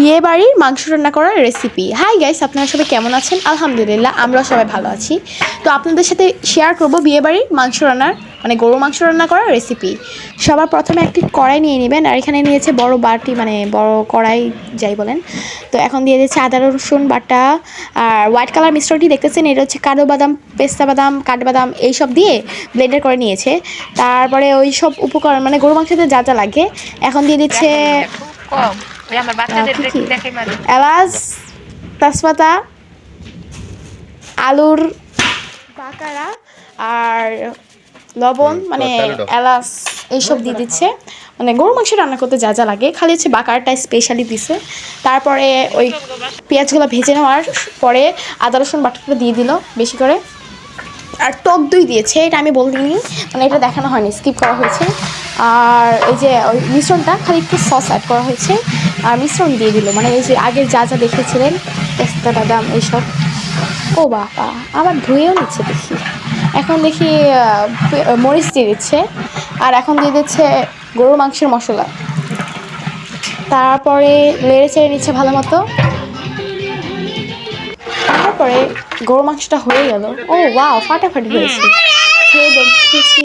বিয়ে বাড়ির মাংস রান্না করার রেসিপি হাই গাইস আপনারা সবাই কেমন আছেন? আলহামদুলিল্লাহ আমরা সবাই ভালো আছি। তো আপনাদের সাথে শেয়ার করব বিয়ে বাড়ির মাংস রান্নার মানে গরু মাংস রান্না করার রেসিপি সবার প্রথমে একটি কড়াই নিয়ে নেবেন, আর এখানে নিয়েছে বড় বাটি মানে বড় কড়াই, যাই বলেন। তো এখন দিয়ে দিচ্ছে আদা, রসুন, বাটা, আর হোয়াইট কালার মিশ্রণটি দেখতেছেন, এটা হচ্ছে কালো বাদাম, পেস্তা বাদাম কাঠবাদাম এইসব দিয়ে ব্লেন্ডার করে নিয়েছে। তারপরে ওই সব উপকরণ মানে গরু মাংসতে যা যা লাগে। এখন দিয়ে দিচ্ছে আমার বাচ্চাদের কি কি? দেখে মানে এলাচ তেজপাতা আলুর বাকারা আর লবণ মানে। এলাচ এইসব দিয়ে দিচ্ছে। মানে গরু মাংস রান্না করতে যা যা লাগে। খালি হচ্ছে বাকারটা স্পেশালি দিছে। তারপরে ওই পেঁয়াজগুলো ভেজে নেওয়ার পরে আদা রসুন বাটাটা দিয়ে দিল বেশি করে। আর টক দই দিয়েছে, এটা আমি বলিনি মানে এটা দেখানো হয়নি স্কিপ করা হয়েছে। আর এই যে ওই মিশ্রণটা, খালি একটু সস অ্যাড করা হয়েছে। আর মিশ্রণ দিয়ে দিল মানে এই যে আগে যা যা দেখেছিলেন, পেস্তা, বাদাম, এইসব। ও বাবা, আবার ধুয়েও নিচ্ছে দেখি। এখন দেখি মরিচ দিয়ে দিচ্ছে, আর এখন দিয়ে দিচ্ছে গরুর মাংসের মশলা। তারপরে লেড়ে চেড়ে নিচ্ছে ভালো মতো। পরে গরু মাংসটা হয়ে গেল। ও ওয়াও ফাটাফাটি হয়েছে। খেয়ে দেখেছি